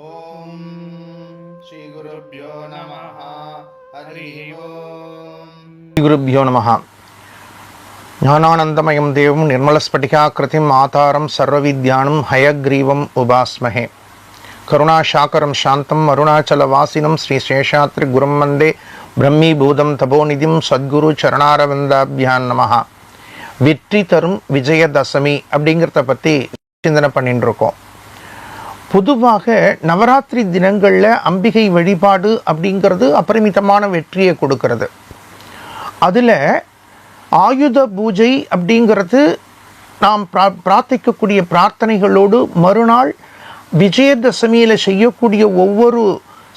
ॐ श्रीगुरुभ्यो नमः हरिः ओम् குருபியோ நம ஞானானந்தமயம் தேவம் நிர்மலஸ்பட்டிகாக்கிருதிம் ஆதாரம் சர்வவித்யானம் ஹயக்ரீவம் உபாஸ்மஹே கருணாசாகரம் சாந்தம் அருணாச்சலவாசினம் ஸ்ரீ சேஷாத்ரி குரும் வந்தே பிரம்மீபூதம் தபோநிதிம் சத்குரு சரணாரவிந்தாபியான் நமஹ வெற்றி தரும் விஜயதசமி அப்படிங்கிறத பற்றி சிந்தனை பண்ணிட்டு இருக்கோம் பொதுவாக நவராத்திரி தினங்களில் அம்பிகை வழிபாடு அப்படிங்கிறது அபரிமிதமான வெற்றியை கொடுக்கிறது. அதில் ஆயுத பூஜை அப்படிங்கிறது நாம் பிரா பிரார்த்திக்கக்கூடிய பிரார்த்தனைகளோடு மறுநாள் விஜயதசமியில் செய்யக்கூடிய ஒவ்வொரு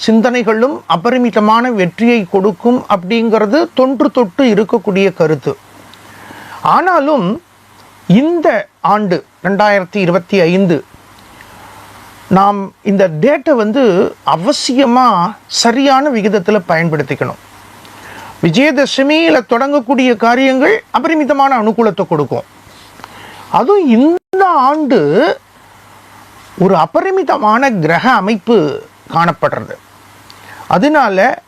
சிந்தனைகளும் அபரிமிதமான வெற்றியை கொடுக்கும் அப்படிங்கிறது தொன்று தொட்டு இருக்கக்கூடிய கருத்து. ஆனாலும் இந்த ஆண்டு ரெண்டாயிரத்தி இருபத்தி ஐந்து நாம் இந்த டேட்டை வந்து அவசியமாக சரியான விகிதத்தில் பயன்படுத்திக்கணும். விஜயதசமியில் தொடங்கக்கூடிய காரியங்கள் அபரிமிதமான அனுகூலத்தை கொடுக்கும். அதுவும் இந்த ஆண்டு ஒரு அபரிமிதமான கிரக அமைப்பு காணப்படுறது. அதனால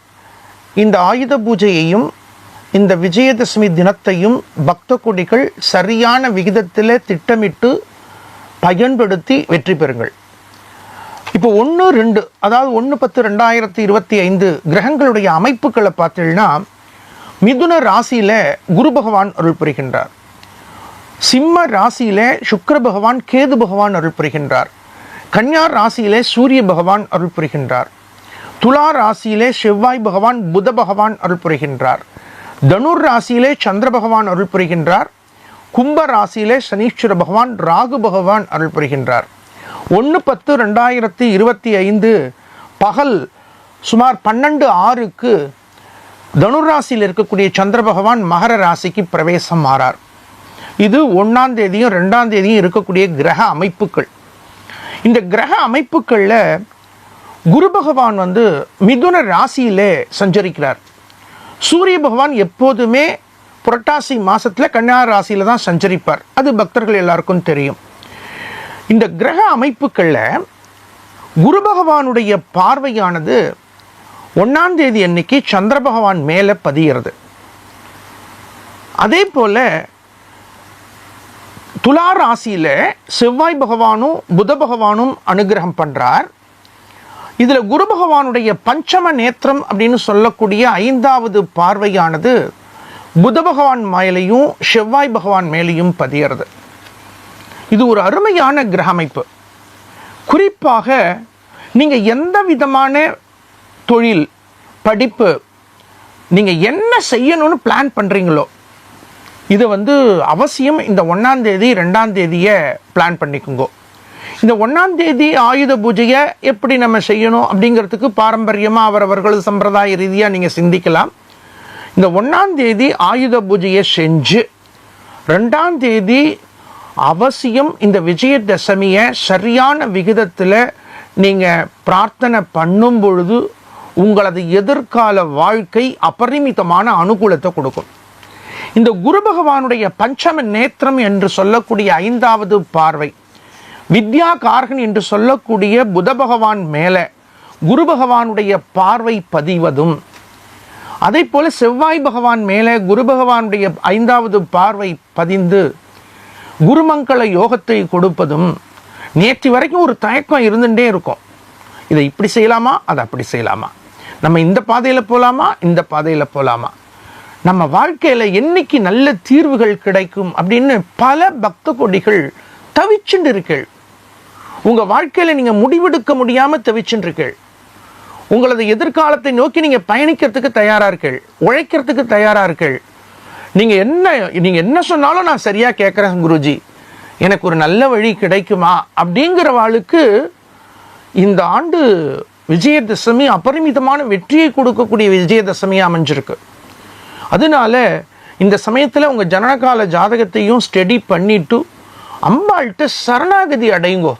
இந்த ஆயுத பூஜையையும் இந்த விஜயதசமி தினத்தையும் பக்த கொடிகள் சரியான விகிதத்தில் திட்டமிட்டு பயன்படுத்தி வெற்றி பெறுங்கள். இப்போ ஒன்று ரெண்டு அதாவது ஒன்று பத்து ரெண்டாயிரத்தி இருபத்தி ஐந்து கிரகங்களுடைய அமைப்புகளை பார்த்தீங்கன்னா மிதுன ராசியில் குரு பகவான் அருள் புரிகின்றார். சிம்ம ராசியில் சுக்கர பகவான் கேது பகவான் அருள் புரிகின்றார். கன்யார் ராசியிலே சூரிய பகவான் அருள் புரிகின்றார். துலா ராசியிலே செவ்வாய் பகவான் புத பகவான் அருள் புரிகின்றார். தனுர் ராசியிலே சந்திர பகவான் அருள் புரிகின்றார். கும்ப ராசியிலே சனீஸ்வர பகவான் ராகு பகவான் அருள் புரிகின்றார். ஒன்று பத்து ரெண்டாயிரத்தி இருபத்தி ஐந்து பகல் சுமார் பன்னெண்டு ஆறுக்கு தனுராசியில் இருக்கக்கூடிய சந்திர பகவான் மகர ராசிக்கு பிரவேசம் மாறார். இது ஒன்றாம் தேதியும் ரெண்டாம் தேதியும் இருக்கக்கூடிய கிரக அமைப்புகள். இந்த கிரக அமைப்புகளில் குரு பகவான் வந்து மிதுன ராசியிலே சஞ்சரிக்கிறார். சூரிய பகவான் எப்போதுமே புரட்டாசி மாதத்தில் கன்னியா ராசியில தான் சஞ்சரிப்பார். அது பக்தர்கள் எல்லாருக்கும் தெரியும். இந்த கிரக அமைப்புகளில் குரு பகவானுடைய பார்வையானது ஒன்றாம் தேதி அன்னைக்கு சந்திர பகவான் மேலே பதிகிறது அதே போல் துலா ராசியில் செவ்வாய் பகவானும் புத பகவானும் அனுகிரகம் பண்ணுறார் இதில் குரு பகவானுடைய பஞ்சம நேத்திரம் அப்படின்னு சொல்லக்கூடிய ஐந்தாவது பார்வையானது புத பகவான் மேலேயும் செவ்வாய் பகவான் மேலேயும் பதிகிறது இது ஒரு அருமையான கிரக அமைப்பு குறிப்பாக நீங்கள் எந்த விதமான தொழில் படிப்பு நீங்கள் என்ன செய்யணும்னு பிளான் பண்ணுறீங்களோ இது வந்து அவசியம் இந்த ஒன்றாம் தேதி ரெண்டாம் தேதியை பிளான் பண்ணிக்கோங்க. இந்த ஒன்றாம் தேதி ஆயுத பூஜையை எப்படி நம்ம செய்யணும் அப்படிங்கிறதுக்கு பாரம்பரியமாக அவரவர்கள் சம்பிரதாய ரீதியாக நீங்கள் சிந்திக்கலாம். இந்த ஒன்றாம் தேதி ஆயுத பூஜையை செஞ்சு ரெண்டாம் தேதி அவசியம் இந்த விஜயதசமியை சரியான விகிதத்தில் நீங்கள் பிரார்த்தனை பண்ணும் பொழுது உங்களது எதிர்கால வாழ்க்கை அபரிமிதமான அனுகூலத்தை கொடுக்கும். இந்த குரு பகவானுடைய பஞ்சம நேத்திரம் என்று சொல்லக்கூடிய ஐந்தாவது பார்வை வித்யா கார்கன் என்று சொல்லக்கூடிய புத பகவான் மேலே குரு பகவானுடைய பார்வை பதிவதும் அதே போல் செவ்வாய் பகவான் மேலே குரு பகவானுடைய ஐந்தாவது பார்வை பதிந்து குருமங்கள யோகத்தை கொடுப்பதும் நேற்று வரைக்கும் ஒரு தயக்கம் இருந்துகிட்டே இருக்கும். இதை இப்படி செய்யலாமா? அதை அப்படி செய்யலாமா? நம்ம இந்த பாதையில் போகலாமா இந்த பாதையில் போகலாமா நம்ம வாழ்க்கையில் என்னைக்கு நல்ல தீர்வுகள் கிடைக்கும் அப்படின்னு பல பக்த கொடிகள் தவிச்சுட்டு இருக்கீள் உங்கள் வாழ்க்கையில் நீங்கள் முடிவெடுக்க முடியாமல் தவிச்சுட்டு உங்களது எதிர்காலத்தை நோக்கி நீங்கள் பயணிக்கிறதுக்கு தயாராக இருக்கீள். உழைக்கிறதுக்கு தயாராக இருக்கீள். நீங்கள் என்ன நீங்கள் என்ன சொன்னாலும் நான் சரியாக கேட்குறேன் குருஜி. எனக்கு ஒரு நல்ல வழி கிடைக்குமா? அப்படிங்கிறவாளுக்கு இந்த ஆண்டு விஜயதசமி அபரிமிதமான வெற்றியை கொடுக்கக்கூடிய விஜயதசமி அமைஞ்சிருக்கு. அதனால இந்த சமயத்தில் உங்கள் ஜனனகால ஜாதகத்தையும் ஸ்டடி பண்ணிட்டு அம்பாள்கிட்ட சரணாகதி அடையுங்கோ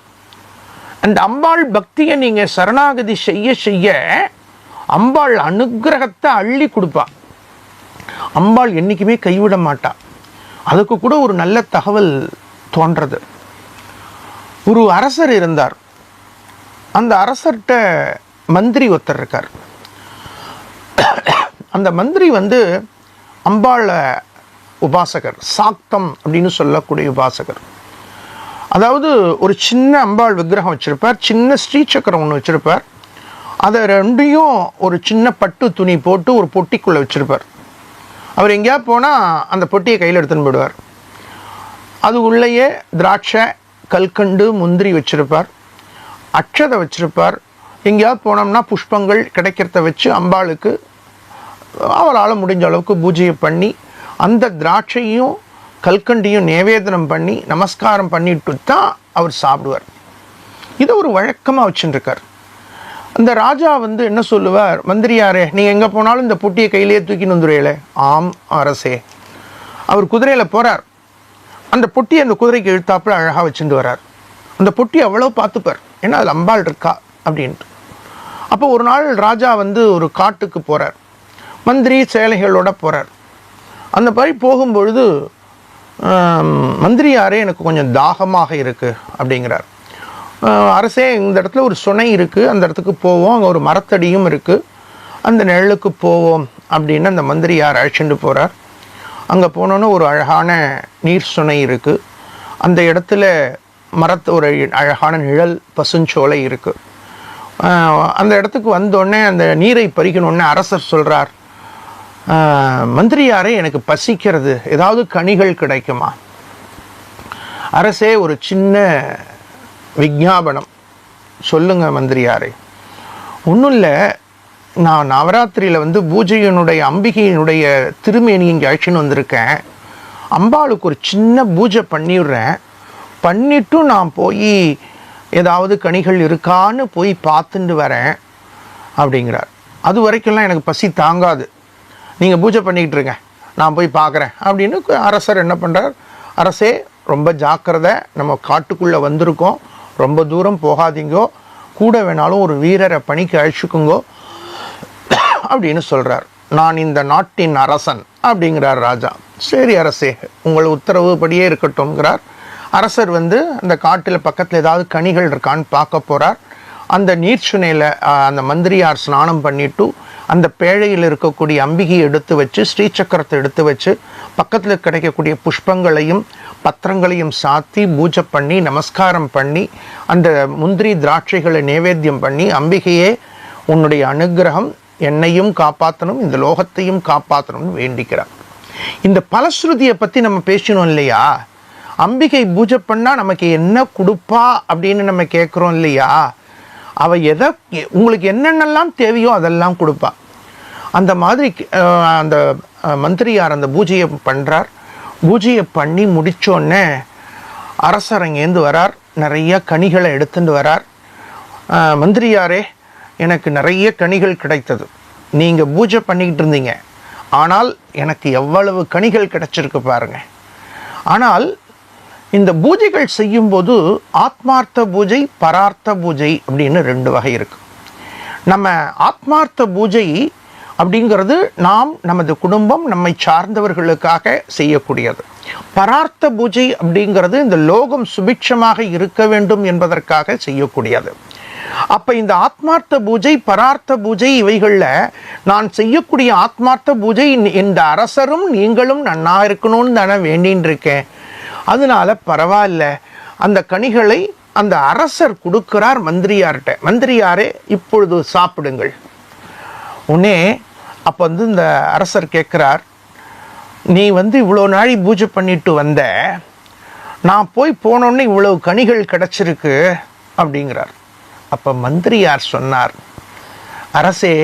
அந்த அம்பாள் பக்தியை நீங்கள் சரணாகதி செய்ய செய்ய அம்பாள் அனுக்கிரகத்தை அள்ளி கொடுப்பா. அம்பாள் என்றைக்குமே கைவிட மாட்டா. அதுக்கு கூட ஒரு நல்ல தகவல் தோன்றது. ஒரு அரசர் இருந்தார். அந்த அரசர்கிட்ட மந்திரி ஒருத்தர் இருக்கார். அந்த மந்திரி வந்து அம்பாள உபாசகர் சாக்தம் அப்படின்னு சொல்லக்கூடிய உபாசகர். அதாவது ஒரு சின்ன அம்பாள் விக்கிரகம் வச்சுருப்பார் சின்ன ஸ்ரீசக்கரம் ஒன்று வச்சுருப்பார். அதை ரெண்டையும் ஒரு சின்ன பட்டு துணி போட்டு ஒரு பொட்டிக்குள்ளே வச்சுருப்பார். அவர் எங்கேயா போனால் அந்த பொட்டியை கையில் எடுத்துன்னு போயிடுவார். அது உள்ளேயே திராட்சை கல்கண்டு முந்திரி வச்சுருப்பார். அட்சதை வச்சுருப்பார். எங்கேயாவது போனோம்னா புஷ்பங்கள் கிடைக்கிறத வச்சு அம்பாளுக்கு அவரால் முடிஞ்ச அளவுக்கு பூஜையை பண்ணி அந்த திராட்சையும் கல்கண்டியும் நேவேதனம் பண்ணி நமஸ்காரம் பண்ணிட்டு தான் அவர் சாப்பிடுவார். இதை ஒரு வழக்கமாக வச்சுருக்கார். அந்த ராஜா வந்து என்ன சொல்லுவார்? மந்திரியாரே நீங்கள் எங்கே போனாலும் இந்த பொட்டியை கையிலேயே தூக்கின்னு வந்துடுவீங்களே ஆம் அரசே. அவர் குதிரையில் போகிறார் அந்த பொட்டி அந்த குதிரைக்கு இழுத்தாப்புல அழகாக வச்சுட்டு வரார் அந்த பொட்டி அவ்வளோ பார்த்துப்பார். ஏன்னா அது அம்பாள் இருக்கா? அப்படின்ட்டு. அப்போ ஒரு நாள் ராஜா வந்து ஒரு காட்டுக்கு போகிறார் மந்திரி சேலைகளோட போகிறார் அந்த மாதிரி போகும்பொழுது மந்திரியாரே எனக்கு கொஞ்சம் தாகமாக இருக்குது அப்படிங்கிறார். அரசே இந்த இடத்துல ஒரு சுனை இருக்குது அந்த இடத்துக்கு போவோம். அங்கே ஒரு மரத்தடியும் இருக்குது அந்த நிழலுக்கு போவோம் அப்படின்னு அந்த மந்திரி யார்? அழைச்சிட்டு போகிறார் அங்கே போனோன்னே ஒரு அழகான நீர் சுனை இருக்குது அந்த இடத்துல மரத்து ஒரு அழகான நிழல் பசுஞ்சோலை இருக்குது அந்த இடத்துக்கு வந்தோடனே அந்த நீரை பறிக்கணுன்னு அரசர் சொல்கிறார் மந்திரியாரே எனக்கு பசிக்கிறது. ஏதாவது கனிகள் கிடைக்குமா? அரசே ஒரு சின்ன விஞ்ஞாபனம் சொல்லுங்க மந்திரியாரே. ஒன்றும் இல்லை நான் நவராத்திரியில் வந்து பூஜையினுடைய அம்பிகையினுடைய திருமேனி இங்கே அழைச்சின்னு வந்திருக்கேன். அம்பாளுக்கு ஒரு சின்ன பூஜை பண்ணிடுறேன். பண்ணிட்டும் நான் போய் ஏதாவது கனிகள் இருக்கான்னு போய் பார்த்துட்டு வரேன் அப்படிங்கிறார். அது வரைக்கும்லாம் எனக்கு பசி தாங்காது. நீங்கள் பூஜை பண்ணிக்கிட்டு இருங்க. நான் போய் பார்க்குறேன். அப்படின்னு அரசர் என்ன பண்ணுறார் அரசே ரொம்ப ஜாக்கிரதை நம்ம காட்டுக்குள்ளே வந்திருக்கோம். ரொம்ப தூரம் போகாதீங்கோ. கூட வேணாலும் ஒரு வீரரை பணிக்கு அழைச்சிக்குங்கோ. அப்படின்னு சொல்கிறார் நான் இந்த நாட்டின் அரசன் அப்படிங்கிறார் ராஜா. சரி அரசே உங்கள் உத்தரவுபடியே இருக்கட்டும்ங்கிறார். அரசர் வந்து அந்த காட்டில் பக்கத்தில் ஏதாவது கனிகள் இருக்கான்னு பார்க்க போகிறார் அந்த நீர்ச்சுனையில் அந்த மந்திரியார் ஸ்நானம் பண்ணிட்டு அந்த பேழையில் இருக்கக்கூடிய அம்பிகையை எடுத்து வச்சு ஸ்ரீசக்கரத்தை எடுத்து வச்சு பக்கத்தில் கிடைக்கக்கூடிய புஷ்பங்களையும் பத்திரங்களையும் சாத்தி பூஜை பண்ணி நமஸ்காரம் பண்ணி அந்த முந்திரி திராட்சைகளை நேவேத்தியம் பண்ணி அம்பிகையே உன்னுடைய அனுக்கிரகம் என்னையும் காப்பாற்றணும் இந்த லோகத்தையும் காப்பாற்றணும்னு வேண்டிக்கிறார். இந்த பலஸ்ருதியை பற்றி நம்ம பேசினோம் இல்லையா? அம்பிகை பூஜை பண்ணால் நமக்கு என்ன கொடுப்பா அப்படின்னு நம்ம கேட்குறோம் இல்லையா? அவள் எதை உங்களுக்கு என்னென்னலாம் தேவையோ அதெல்லாம் கொடுப்பா. அந்த மாதிரி அந்த மந்திரியார் அந்த பூஜையை பண்ணுறார் பூஜையை பண்ணி முடித்தோடனே அரசரங்கேந்து வரார். நிறைய கனிகளை எடுத்துட்டு வரார். மந்திரியாரே எனக்கு நிறைய கனிகள் கிடைத்தது. நீங்கள் பூஜை பண்ணிக்கிட்டு இருந்தீங்க. ஆனால் எனக்கு எவ்வளவு கனிகள் கிடைச்சிருக்கு பாருங்க. ஆனால் இந்த பூஜைகள் செய்யும்போது ஆத்மார்த்த பூஜை பரார்த்த பூஜை அப்படின்னு ரெண்டு வகை இருக்கு. நம்ம ஆத்மார்த்த பூஜை அப்படிங்கிறது நாம் நமது குடும்பம் நம்மை சார்ந்தவர்களுக்காக செய்யக்கூடியது. பரார்த்த பூஜை அப்படிங்கிறது இந்த லோகம் சுபிட்சமாக இருக்க வேண்டும் என்பதற்காக செய்யக்கூடியது. அப்ப இந்த ஆத்மார்த்த பூஜை பரார்த்த பூஜை இவைகளில் நான் செய்யக்கூடிய ஆத்மார்த்த பூஜை இந்த அரசரும் நீங்களும் நன்னா இருக்கணும்னு தானே வேண்டின்னு இருக்கேன். அதனால பரவாயில்ல. அந்த கனிகளை அந்த அரசர் கொடுக்கிறார் மந்திரியார்கிட்ட. மந்திரியாரே இப்பொழுது சாப்பிடுங்கள். உடனே அப்போ வந்து இந்த அரசர் கேட்குறார் நீ வந்து இவ்வளோ நாளி பூஜை பண்ணிட்டு வந்த நான் போய் போனோடனே இவ்வளவு கனிகள் கிடச்சிருக்கு அப்படிங்கிறார். அப்போ மந்திரியார் சொன்னார் அரசே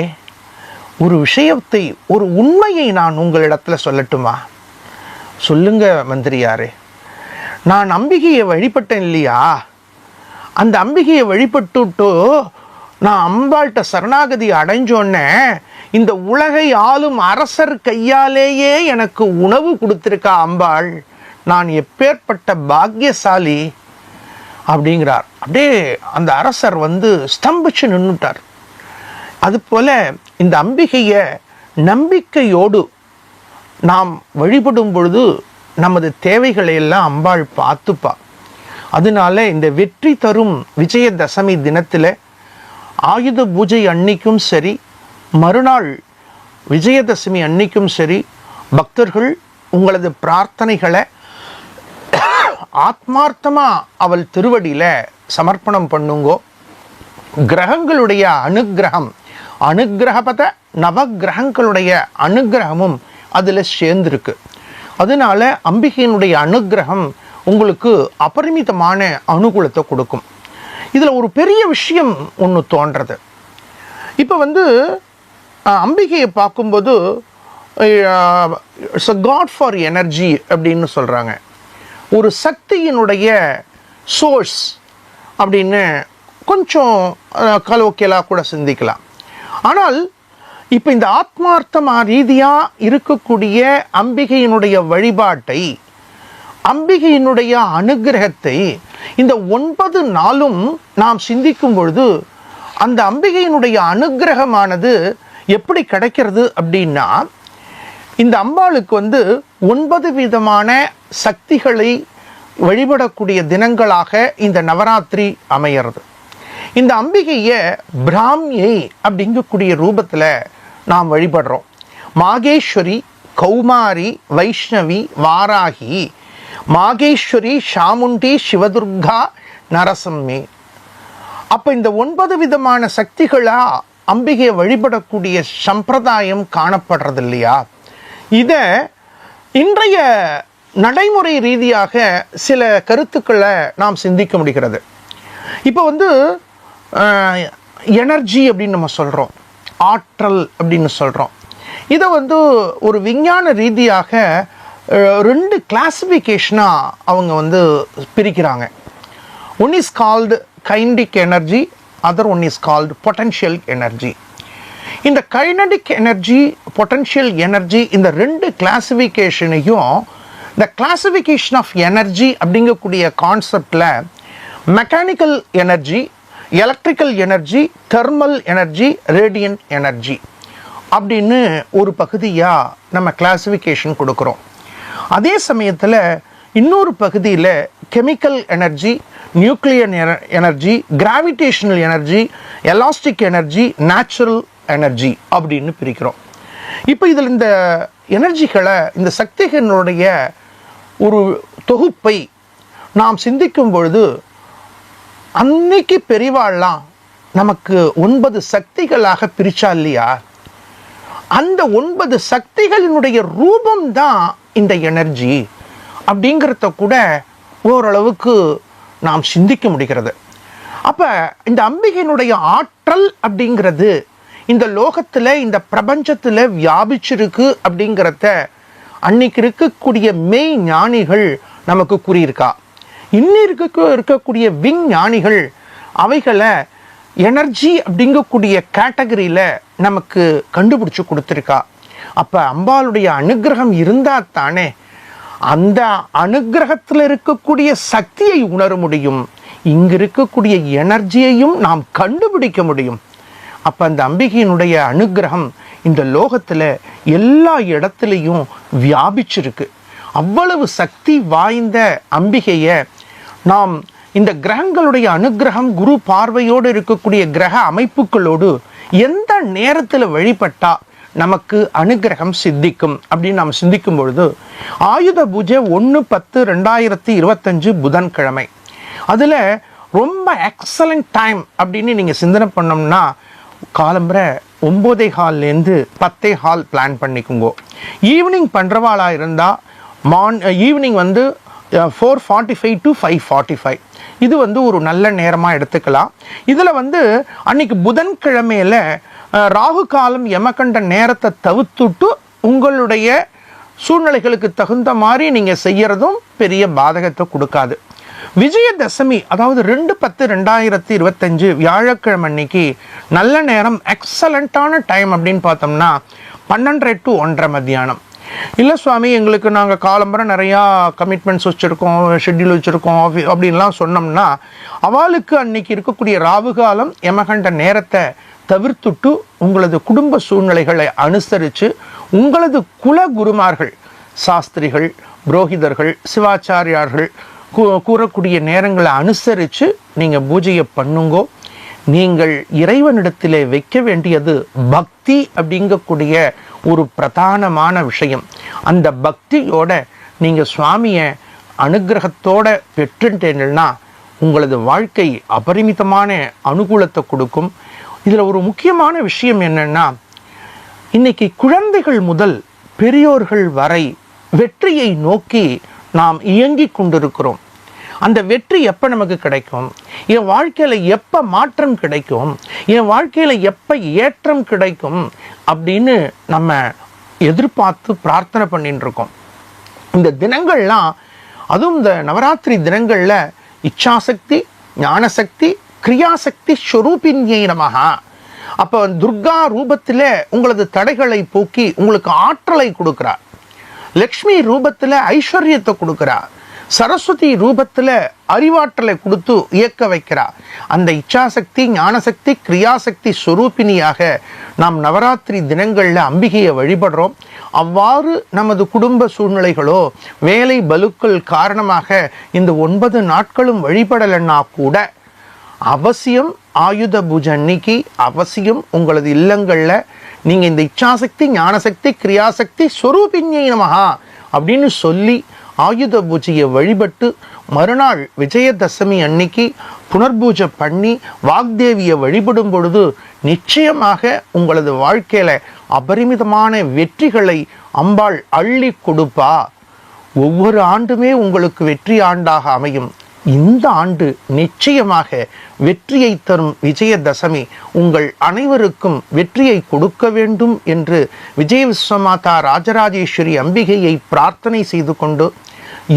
ஒரு விஷயத்தை ஒரு உண்மையை நான் உங்களிடத்தில் சொல்லட்டுமா? சொல்லுங்க மந்திரியாரே. நான் அம்பிகையை வழிபட்டேன் இல்லையா? அந்த அம்பிகையை வழிபட்டுட்டு நான் அம்பாள்கிட்ட சரணாகதி அடைஞ்சோன்னே இந்த உலகை ஆளும் அரசர் கையாலேயே எனக்கு உணவு கொடுத்துருக்கா அம்பாள். நான் எப்பேற்பட்ட பாக்கியசாலி? அப்படிங்கிறார். அப்படியே அந்த அரசர் வந்து ஸ்தம்பிச்சு நின்றுட்டார் அதுபோல இந்த அம்பிகையை நம்பிக்கையோடு நாம் வழிபடும் பொழுது நமது தேவைகளை எல்லாம் அம்பாள் பார்த்துப்பா. அதனால இந்த வெற்றி தரும் விஜயதசமி தினத்தில் ஆயுத பூஜை அன்னைக்கும் சரி மறுநாள் விஜயதசமி அன்னைக்கும் சரி பக்தர்கள் உங்களது பிரார்த்தனைகளை ஆத்மார்த்தமாக அவள் திருவடியில் சமர்ப்பணம் பண்ணுங்கோ. கிரகங்களுடைய அனுக்கிரகம் அனுகிரகபத நவக்கிரகங்களுடைய அனுக்கிரகமும் அதில் சேர்ந்துருக்கு. அதனால அம்பிகையினுடைய அனுக்கிரகம் உங்களுக்கு அபரிமிதமான அனுகூலத்தை கொடுக்கும். இதில் ஒரு பெரிய விஷயம் ஒன்று தோன்றது. இப்போ வந்து அம்பிகையை பார்க்கும்போது it's a god for energy அப்படின்னு சொல்கிறாங்க ஒரு சக்தியினுடைய சோர்ஸ் அப்படின்னு கொஞ்சம் கலோக்கியலாக கூட சிந்திக்கலாம். ஆனால் இப்போ இந்த ஆத்மார்த்தமா ரீதியாக இருக்கக்கூடிய அம்பிகையினுடைய வழிபாட்டை அம்பிகையினுடைய அனுகிரகத்தை இந்த ஒன்பது நாளும் நாம் சிந்திக்கும் பொழுது அந்த அம்பிகையினுடைய அனுகிரகமானது எப்படி கிடைக்கிறது அப்படின்னா இந்த அம்பாளுக்கு வந்து ஒன்பது விதமான சக்திகளை வழிபடக்கூடிய தினங்களாக இந்த நவராத்திரி அமையிறது. இந்த அம்பிகையை பிராமியை அப்படிங்கக்கூடிய ரூபத்தில் நாம் வழிபடுறோம். மாகேஸ்வரி கௌமாரி வைஷ்ணவி வாராகி மாகேஸ்வரி சாமுண்டி சிவதுர்கா நரசம்மே. அப்போ இந்த ஒன்பது விதமான சக்திகளாக அம்பிகையை வழிபடக்கூடிய சம்பிரதாயம் காணப்படுறது இல்லையா இதை இன்றைய நடைமுறை ரீதியாக சில கருத்துக்களை நாம் சிந்திக்க முடிகிறது. இப்போ வந்து எனர்ஜி அப்படின்னு நம்ம சொல்கிறோம் ஆற்றல் அப்படின்னு சொல்கிறோம் இதை வந்து ஒரு விஞ்ஞான ரீதியாக ரெண்டு கிளாஸிஃபிகேஷனாக அவங்க வந்து பிரிக்கிறாங்க. One is called kinetic energy other one is called potential energy இந்த கைனடிக் எனர்ஜி பொட்டன்ஷியல் எனர்ஜி இந்த ரெண்டு கிளாசிஃபிகேஷனையும் இந்த கிளாசிஃபிகேஷன் ஆஃப் எனர்ஜி அப்படிங்கக்கூடிய கான்செப்டில் mechanical energy electrical energy thermal energy radiant energy அப்படின்னு ஒரு பகுதியாக நம்ம கிளாசிஃபிகேஷன் கொடுக்குறோம். அதே சமயத்தில் இன்னொரு பகுதியில் chemical energy nuclear energy gravitational energy elastic energy natural energy அப்படின்னு பிரிக்கிறோம். இப்போ இதில் இந்த எனர்ஜிகளை இந்த சக்திகளுடைய ஒரு தொகுப்பை நாம் சிந்திக்கும் பொழுது அன்னைக்கு பெரிவாள்லாம் நமக்கு ஒன்பது சக்திகளாக பிரிச்சா இல்லையா? அந்த ஒன்பது சக்திகளினுடைய ரூபம் தான் இந்த எனர்ஜி. அப்படிங்கிறத கூட ஓரளவுக்கு நாம் சிந்திக்க முடிகிறது. அப்போ இந்த அம்பிகையினுடைய ஆற்றல் அப்படிங்கிறது இந்த லோகத்தில் இந்த பிரபஞ்சத்தில் வியாபிச்சிருக்கு அப்படிங்கிறத அன்னைக்கு இருக்கக்கூடிய மெய் ஞானிகள் நமக்கு கூறியிருக்கா? இன்னும் இருக்க இருக்கக்கூடிய விஞ்ஞானிகள் அவைகளை எனர்ஜி அப்படிங்கக்கூடிய கேட்டகரியில் நமக்கு கண்டுபிடிச்சு கொடுத்துருக்கா. அப்போ அம்பாளுடைய அனுகிரகம் இருந்தால் தானே அந்த அனுகிரகத்தில் இருக்கக்கூடிய சக்தியை உணர முடியும். இங்கு இருக்கக்கூடிய எனர்ஜியையும் நாம் கண்டுபிடிக்க முடியும். அப்போ அந்த அம்பிகையினுடைய அனுகிரகம் இந்த லோகத்தில் எல்லா இடத்துலையும் வியாபிச்சிருக்கு. அவ்வளவு சக்தி வாய்ந்த அம்பிகையை நாம் இந்த கிரகங்களுடைய அனுகிரகம் குரு பார்வையோடு இருக்கக்கூடிய கிரக அமைப்புகளோடு எந்த நேரத்தில் வழிபட்டா நமக்கு அனுகிரகம் சித்திக்கும்? அப்படின்னு நாம் சிந்திக்கும் பொழுது ஆயுத பூஜை ஒன்று பத்து ரெண்டாயிரத்தி இருபத்தஞ்சு புதன்கிழமை. அதில் ரொம்ப எக்ஸலண்ட் டைம் அப்படின்னு நீங்கள் சிந்தனை பண்ணோம்னா காலம்புரை ஒம்போதே ஹால்லேருந்து பத்தே ஹால் பிளான் பண்ணிக்குங்கோ. ஈவினிங் பண்ணுறவாளாக இருந்தால் மார்ன் ஈவினிங் வந்து four forty five to five forty five இது வந்து ஒரு நல்ல நேரமாக எடுத்துக்கலாம். இதில் வந்து அன்னைக்கு புதன்கிழமையில் ராகு காலம் எமக்கண்ட நேரத்தை தவிர்த்துட்டு உங்களுடைய சூழ்நிலைகளுக்கு தகுந்த மாதிரி நீங்கள் செய்கிறதும் பெரிய பாதகத்தை கொடுக்காது. விஜயதசமி அதாவது ரெண்டு பத்து ரெண்டாயிரத்தி இருபத்தஞ்சு வியாழக்கிழமை அன்னைக்கு நல்ல நேரம் எக்ஸலண்ட்டான டைம் அப்படின்னு பார்த்தோம்னா பன்னெண்டரை டு ஒன்றரை மத்தியானம். இல்லை சுவாமி எங்களுக்கு நாங்கள் காலம்பரம் நிறையா கமிட்மெண்ட்ஸ் வச்சுருக்கோம் ஷெட்யூல் வச்சுருக்கோம் அப்படின்லாம் சொன்னோம்னா அவளுக்கு அன்னைக்கு இருக்கக்கூடிய ராவுகாலம் எமகண்ட நேரத்தை தவிர்த்துட்டு உங்களது குடும்ப சூழ்நிலைகளை அனுசரித்து உங்களது குல குருமார்கள் சாஸ்திரிகள் புரோகிதர்கள் சிவாச்சாரியார்கள் கூ- கூறக்கூடிய நேரங்களை அனுசரித்து நீங்கள் பூஜையை பண்ணுங்கோ. நீங்கள் இறைவனிடத்திலே வைக்க வேண்டியது பக்தி அப்படிங்கக்கூடிய ஒரு பிரதானமான விஷயம். அந்த பக்தியோட நீங்கள் சுவாமியை அனுகிரகத்தோட பெற்றுட்டேன்னா உங்களது வாழ்க்கை அபரிமிதமான அனுகூலத்தை கொடுக்கும். இதில் ஒரு முக்கியமான விஷயம் என்னென்னா இன்னைக்கு குழந்தைகள் முதல் பெரியோர்கள் வரை வெற்றியை நோக்கி நாம் இயங்கி கொண்டிருக்கிறோம். அந்த வெற்றி எப்போ நமக்கு கிடைக்கும்? என் வாழ்க்கையில் எப்போ மாற்றம் கிடைக்கும்? என் வாழ்க்கையில் எப்போ ஏற்றம் கிடைக்கும்? அப்படின்னு நம்ம எதிர்பார்த்து பிரார்த்தனை பண்ணிட்டு இருக்கோம். இந்த தினங்கள்லாம் அதுவும் இந்த நவராத்திரி தினங்களில் இச்சாசக்தி ஞானசக்தி கிரியாசக்தி ஸ்வரூபின்யை நமகா அப்போ துர்கா ரூபத்தில் உங்களது தடைகளை போக்கி உங்களுக்கு ஆற்றலை கொடுக்குறார். லக்ஷ்மி ரூபத்தில் ஐஸ்வர்யத்தை கொடுக்குறார். சரஸ்வதி ரூபத்தில் அறிவாற்றலை கொடுத்து இயக்க வைக்கிறார். அந்த இச்சாசக்தி ஞானசக்தி கிரியாசக்தி ஸ்வரூபிணியாக நாம் நவராத்திரி தினங்களில் அம்பிகையை வழிபடுறோம். அவ்வாறு நமது குடும்ப சூழ்நிலைகளோ வேலை பலுக்கள் காரணமாக இந்த ஒன்பது நாட்களும் வழிபடலைன்னா கூட அவசியம் ஆயுத பூஜை அன்னைக்கு அவசியம் உங்களது இல்லங்களில் நீங்கள் இந்த இச்சாசக்தி ஞானசக்தி கிரியாசக்தி ஸ்வரூபின்யை நமகா அப்படின்னு சொல்லி ஆயுத பூஜையை வழிபட்டு மறுநாள் விஜயதசமி அன்னைக்கு புனர்பூஜை பண்ணி வாக்தேவியை வழிபடும் பொழுது நிச்சயமாக உங்களது வாழ்க்கையில் அபரிமிதமான வெற்றிகளை அம்பாள் அள்ளி கொடுப்பா. ஒவ்வொரு ஆண்டுமே உங்களுக்கு வெற்றி ஆண்டாக அமையும். இந்த ஆண்டு நிச்சயமாக வெற்றியை தரும் விஜயதசமி உங்கள் அனைவருக்கும் வெற்றியை கொடுக்க வேண்டும் என்று விஜய விஸ்வமாதா ராஜராஜேஸ்வரி அம்பிகையை பிரார்த்தனை செய்து கொண்டு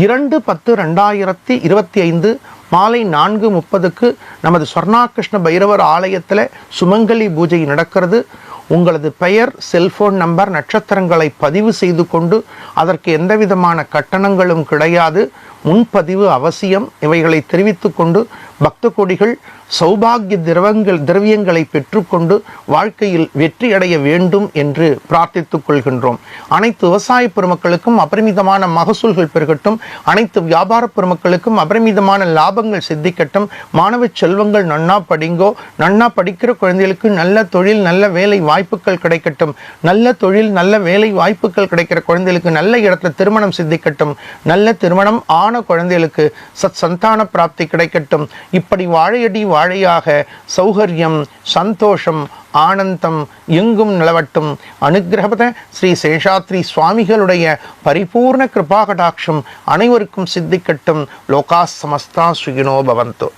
இரண்டு பத்து ரெண்டாயிரத்தி இருபத்தி ஐந்து மாலை நான்கு முப்பதுக்கு நமது சொர்ணாகிருஷ்ண பைரவர் ஆலயத்தில் சுமங்கலி பூஜை நடக்கிறது. உங்களது பெயர் செல்போன் நம்பர் நட்சத்திரங்களை பதிவு செய்து கொண்டு அதற்கு எந்த விதமான கட்டணங்களும் கிடையாது. முன்பதிவு அவசியம் இவைகளை தெரிவித்துக்கொண்டு பக்த கொடிகள் சௌபாகிய திரவங்கள் திரவியங்களை பெற்றுக்கொண்டு வாழ்க்கையில் வெற்றியடைய வேண்டும் என்று பிரார்த்தித்துக் கொள்கின்றோம். அனைத்து விவசாய பெருமக்களுக்கும் அபரிமிதமான மகசூல்கள் பெருகட்டும். அனைத்து வியாபார பெருமக்களுக்கும் அபரிமிதமான லாபங்கள் சித்திக்கட்டும். மாணவ செல்வங்கள் நன்னா படிங்கோ நன்னா படிக்கிற குழந்தைகளுக்கு நல்ல தொழில் நல்ல வேலை வாய்ப்புகள் கிடைக்கட்டும். நல்ல தொழில் நல்ல வேலை வாய்ப்புகள் கிடைக்கிற குழந்தைகளுக்கு நல்ல இடத்துல திருமணம் சித்திக்கட்டும். நல்ல திருமணம் ஆன குழந்தைகளுக்கு சத் சந்தான பிராப்தி கிடைக்கட்டும். இப்படி வாழையடி வாழையாக சௌகரியம் சந்தோஷம் ஆனந்தம் எங்கும் நிலவட்டும். அனுகிரகபத ஸ்ரீ சேஷாத்ரி சுவாமிகளுடைய பரிபூர்ண கிருபாகடாட்சம் அனைவருக்கும் சித்திக்கட்டும். லோகா சமஸ்தா சுகினோ பவந்தோ.